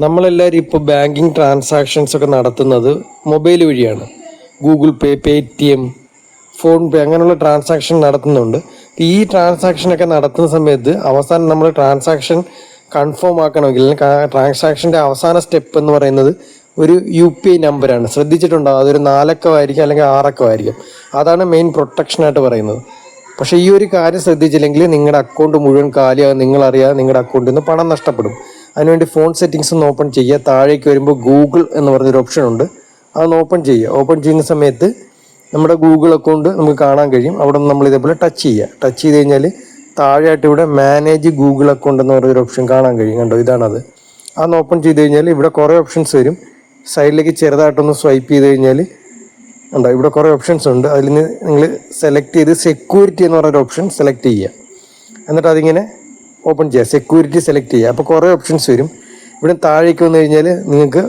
നമ്മളെല്ലാവരും ഇപ്പോൾ banking transactions ഒക്കെ നടത്തുന്നത് മൊബൈൽ വഴിയാണ്. Google Pay Paytm PhonePe അങ്ങനെയുള്ള ട്രാൻസാക്ഷൻ നടത്തുന്നുണ്ട്. ഈ ട്രാൻസാക്ഷനൊക്കെ നടത്തുന്ന സമയത്ത് അവസാനം നമ്മൾ ട്രാൻസാക്ഷൻ കൺഫേം ആക്കണമെങ്കിൽ ട്രാൻസാക്ഷന്റെ അവസാന സ്റ്റെപ്പ് എന്ന് പറയുന്നത് ഒരു യു പി ഐ നമ്പറാണ്. ശ്രദ്ധിച്ചിട്ടുണ്ടാവും അതൊരു നാലക്കമായിരിക്കും അല്ലെങ്കിൽ ആറക്കമായിരിക്കും അതാണ് മെയിൻ പ്രൊട്ടക്ഷനായിട്ട് പറയുന്നത്. പക്ഷേ ഈ ഒരു കാര്യം ശ്രദ്ധിച്ചില്ലെങ്കിൽ നിങ്ങളുടെ അക്കൗണ്ട് മുഴുവൻ കാലിയാകും. നിങ്ങളറിയാതെ നിങ്ങളുടെ അക്കൗണ്ടിൽ നിന്ന് പണം നഷ്ടപ്പെടും. അതിനുവേണ്ടി ഫോൺ സെറ്റിങ്സ് ഒന്ന് ഓപ്പൺ ചെയ്യുക. താഴേക്ക് വരുമ്പോൾ ഗൂഗിൾ എന്ന് പറഞ്ഞൊരു ഓപ്ഷൻ ഉണ്ട്. അതൊന്ന് ഓപ്പൺ ചെയ്യുക. ഓപ്പൺ ചെയ്യുന്ന സമയത്ത് നമ്മുടെ ഗൂഗിൾ അക്കൗണ്ട് നമുക്ക് കാണാൻ കഴിയും. അവിടെ നമ്മൾ ഇതേപോലെ ടച്ച് ചെയ്യുക. ടച്ച് ചെയ്ത് കഴിഞ്ഞാൽ താഴെയായിട്ട് ഇവിടെ മാനേജ് ഗൂഗിൾ അക്കൗണ്ട് എന്ന് പറഞ്ഞൊരു ഓപ്ഷൻ കാണാൻ കഴിയും. കണ്ടോ? ഇതാണത്. അതൊന്ന് ഓപ്പൺ ചെയ്ത് കഴിഞ്ഞാൽ ഇവിടെ കുറേ ഓപ്ഷൻസ് വരും. സൈഡിലേക്ക് ചെറുതായിട്ടൊന്ന് സ്വൈപ്പ് ചെയ്ത് കഴിഞ്ഞാൽ ഉണ്ടോ ഇവിടെ കുറേ ഓപ്ഷൻസ് ഉണ്ട്. അതിൽ നിന്ന് നിങ്ങൾ സെലക്ട് ചെയ്ത് സെക്യൂരിറ്റി എന്ന് പറഞ്ഞൊരു ഓപ്ഷൻ സെലക്ട് ചെയ്യുക. എന്നിട്ട് അതിങ്ങനെ ഓപ്പൺ ചെയ്യുക സെക്യൂരിറ്റി സെലക്ട് ചെയ്യുക അപ്പോൾ കുറേ ഓപ്ഷൻസ് വരും. ഇവിടെ താഴേക്ക് വന്നു കഴിഞ്ഞാൽ നിങ്ങൾക്ക്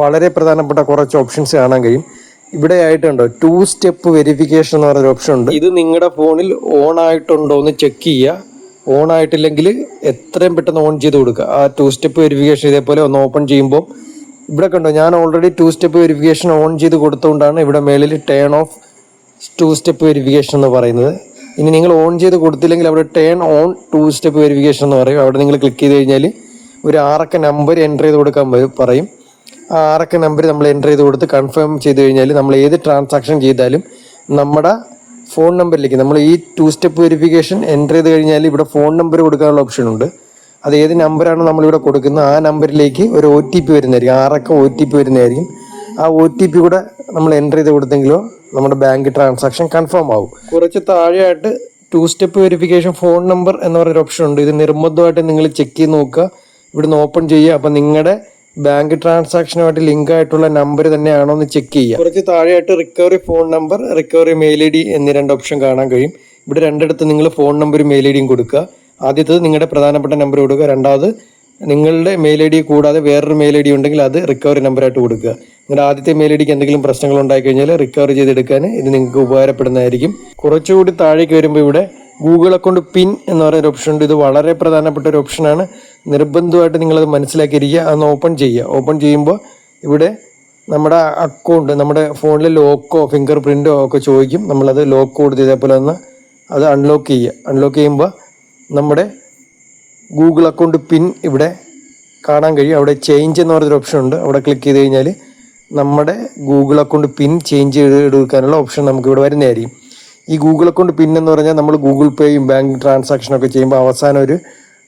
വളരെ പ്രധാനപ്പെട്ട കുറച്ച് ഓപ്ഷൻസ് കാണാൻ കഴിയും. ഇവിടെ ആയിട്ടുണ്ടോ? ടു സ്റ്റെപ്പ് വെരിഫിക്കേഷൻ എന്ന് പറഞ്ഞൊരു ഓപ്ഷൻ ഉണ്ട്. ഇത് നിങ്ങളുടെ ഫോണിൽ ഓൺ ആയിട്ടുണ്ടോ എന്ന് ചെക്ക് ചെയ്യുക ഓൺ ആയിട്ടില്ലെങ്കിൽ എത്രയും പെട്ടെന്ന് ഓൺ ചെയ്ത് കൊടുക്കുക ആ ടു സ്റ്റെപ്പ് വെരിഫിക്കേഷൻ ഇതേപോലെ ഒന്ന് ഓപ്പൺ ചെയ്യുമ്പോൾ ഇവിടെ കണ്ടോ ഞാൻ already two step verification on ചെയ്ത് കൊടുത്തുകൊണ്ടാണ് ഇവിടെ മേളിൽ turn off two step verification എന്ന് പറയുന്നത്. ഇനി നിങ്ങൾ ഓൺ ചെയ്ത് കൊടുത്തില്ലെങ്കിൽ അവിടെ turn on two step verification എന്ന് പറയും. അവിടെ നിങ്ങൾ ക്ലിക്ക് ചെയ്ത് കഴിഞ്ഞാൽ ഒരു ആറക്ക നമ്പർ എന്റർ ചെയ്ത് കൊടുക്കാൻ പറയും. ആ ആറക്ക നമ്പർ നമ്മൾ എന്റർ ചെയ്ത് കൊടുത്ത് കൺഫേം ചെയ്ത് കഴിഞ്ഞാൽ നമ്മൾ ഏത് ട്രാൻസാക്ഷൻ ചെയ്താലും നമ്മുടെ ഫോൺ നമ്പറിലേക്ക് നമ്മൾ ഈ ടു സ്റ്റെപ്പ് വെരിഫിക്കേഷൻ എന്റർ ചെയ്ത് കഴിഞ്ഞാൽ ഇവിടെ ഫോൺ നമ്പർ കൊടുക്കാനുള്ള ഓപ്ഷൻ ഉണ്ട്. അത് ഏത് നമ്പറാണ് നമ്മളിവിടെ കൊടുക്കുന്നത് ആ നമ്പറിലേക്ക് ഒരു ഒ ടി പി വരുന്നതായിരിക്കും. ആറക്ക ഒ ടി പി വരുന്നതായിരിക്കും. ആ ഒ ടി പി കൂടെ നമ്മൾ എന്റർ ചെയ്ത് കൊടുത്തെങ്കിലോ നമ്മുടെ ബാങ്ക് ട്രാൻസാക്ഷൻ കൺഫേം ആവും. കുറച്ച് താഴെയായിട്ട് two step verification phone number എന്ന് പറയുന്ന ഓപ്ഷൻ ഉണ്ട്. ഇത് നിർബന്ധമായിട്ട് നിങ്ങൾ ചെക്ക് ചെയ്ത് നോക്കുക. ഇവിടുന്ന് ഓപ്പൺ ചെയ്യുക. അപ്പം നിങ്ങളുടെ ബാങ്ക് ട്രാൻസാക്ഷനുമായിട്ട് ലിങ്ക് ആയിട്ടുള്ള നമ്പർ തന്നെയാണോ എന്ന് ചെക്ക് ചെയ്യുക. കുറച്ച് താഴെയായിട്ട് recovery phone number recovery mail ID D എന്നീ രണ്ട് ഓപ്ഷൻ കാണാൻ കഴിയും. ഇവിടെ രണ്ടിടത്ത് നിങ്ങൾ ഫോൺ നമ്പറും മെയിൽ ഐ ഡിയും കൊടുക്കുക. ആദ്യത്തത് നിങ്ങളുടെ പ്രധാനപ്പെട്ട നമ്പർ കൊടുക്കുക. രണ്ടാമത് നിങ്ങളുടെ മെയിൽ ഐ ഡി കൂടാതെ വേറൊരു മെയിൽ ഐ ഡി ഉണ്ടെങ്കിൽ അത് റിക്കവറി നമ്പറായിട്ട് കൊടുക്കുക. നിങ്ങളുടെ ആദ്യത്തെ മെയിൽ ഐ ഡിക്ക് എന്തെങ്കിലും പ്രശ്നങ്ങൾ ഉണ്ടായി കഴിഞ്ഞാൽ റിക്കവർ ചെയ്തെടുക്കാൻ ഇത് നിങ്ങൾക്ക് ഉപകാരപ്പെടുന്നതായിരിക്കും. കുറച്ചുകൂടി താഴേക്ക് വരുമ്പോൾ ഇവിടെ ഗൂഗിൾ അക്കൗണ്ട് പിൻ എന്ന് പറയുന്ന ഓപ്ഷൻ ഉണ്ട്. ഇത് വളരെ പ്രധാനപ്പെട്ട ഒരു ഓപ്ഷനാണ് നിർബന്ധമായിട്ട് നിങ്ങളത് മനസ്സിലാക്കിയിരിക്കുക. അതൊന്ന് ഓപ്പൺ ചെയ്യുക. ഓപ്പൺ ചെയ്യുമ്പോൾ ഇവിടെ നമ്മുടെ അക്കൗണ്ട് നമ്മുടെ ഫോണിലെ ലോക്കോ ഫിംഗർ പ്രിന്റോ ഒക്കെ ചോദിക്കും. നമ്മളത് ലോക്ക് കൊടുത്ത് ഇതേപോലെ ഒന്ന് അത് അൺലോക്ക് ചെയ്യുക. അൺലോക്ക് ചെയ്യുമ്പോൾ നമ്മുടെ ഗൂഗിൾ അക്കൗണ്ട് പിൻ ഇവിടെ കാണാൻ കഴിയും. അവിടെ ചേഞ്ച് എന്ന് പറഞ്ഞൊരു ഓപ്ഷൻ ഉണ്ട്. അവിടെ ക്ലിക്ക് ചെയ്ത് കഴിഞ്ഞാൽ നമ്മുടെ ഗൂഗിൾ അക്കൗണ്ട് പിൻ ചേഞ്ച് ചെയ്തെടുക്കാനുള്ള ഓപ്ഷൻ നമുക്ക് ഇവിടെ വരുന്നതായിരിക്കും ഈ ഗൂഗിൾ അക്കൗണ്ട് പിൻ എന്ന് പറഞ്ഞാൽ നമ്മൾ ഗൂഗിൾ പേയും ബാങ്ക് ട്രാൻസാക്ഷനൊക്കെ ചെയ്യുമ്പോൾ അവസാനം ഒരു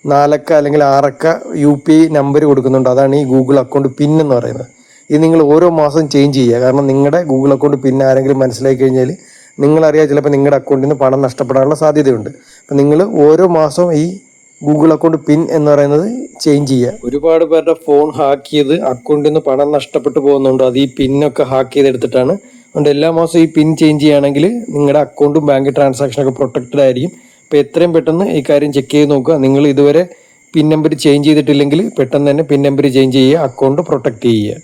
നാലക്ക അല്ലെങ്കിൽ ആറക്ക യു പി ഐ നമ്പർ കൊടുക്കുന്നുണ്ട്. അതാണ് ഈ ഗൂഗിൾ അക്കൗണ്ട് പിൻ എന്ന് പറയുന്നത്. ഇത് നിങ്ങൾ ഓരോ മാസം ചേഞ്ച് ചെയ്യുക. കാരണം നിങ്ങളുടെ ഗൂഗിൾ അക്കൗണ്ട് പിൻ ആരെങ്കിലും മനസ്സിലാക്കി കഴിഞ്ഞാൽ നിങ്ങളറിയാം ചിലപ്പോൾ നിങ്ങളുടെ അക്കൗണ്ടിൽ നിന്ന് പണം നഷ്ടപ്പെടാനുള്ള സാധ്യതയുണ്ട്. അപ്പം നിങ്ങൾ ഓരോ മാസവും ഈ ഗൂഗിൾ അക്കൗണ്ട് പിൻ എന്ന് പറയുന്നത് ചേഞ്ച് ചെയ്യുക. ഒരുപാട് പേരുടെ ഫോൺ ഹാക്ക് ചെയ്ത് അക്കൗണ്ടിൽ നിന്ന് പണം നഷ്ടപ്പെട്ടു പോകുന്നുണ്ട്. അത് ഈ പിന്നൊക്കെ ഹാക്ക് ചെയ്തെടുത്തിട്ടാണ്. അതുകൊണ്ട് എല്ലാ മാസവും ഈ പിൻ ചേഞ്ച് ചെയ്യുകയാണെങ്കിൽ നിങ്ങളുടെ അക്കൗണ്ടും ബാങ്ക് ട്രാൻസാക്ഷനൊക്കെ പ്രൊട്ടക്റ്റഡ് ആയിരിക്കും. അപ്പോൾ എത്രയും പെട്ടെന്ന് ഈ കാര്യം ചെക്ക് ചെയ്ത് നോക്കുക. നിങ്ങൾ ഇതുവരെ പിൻ നമ്പർ ചേഞ്ച് ചെയ്തിട്ടില്ലെങ്കിൽ പെട്ടെന്ന് തന്നെ പിൻ നമ്പർ ചേഞ്ച് ചെയ്യുക അക്കൗണ്ട് പ്രൊട്ടക്റ്റ് ചെയ്യുക.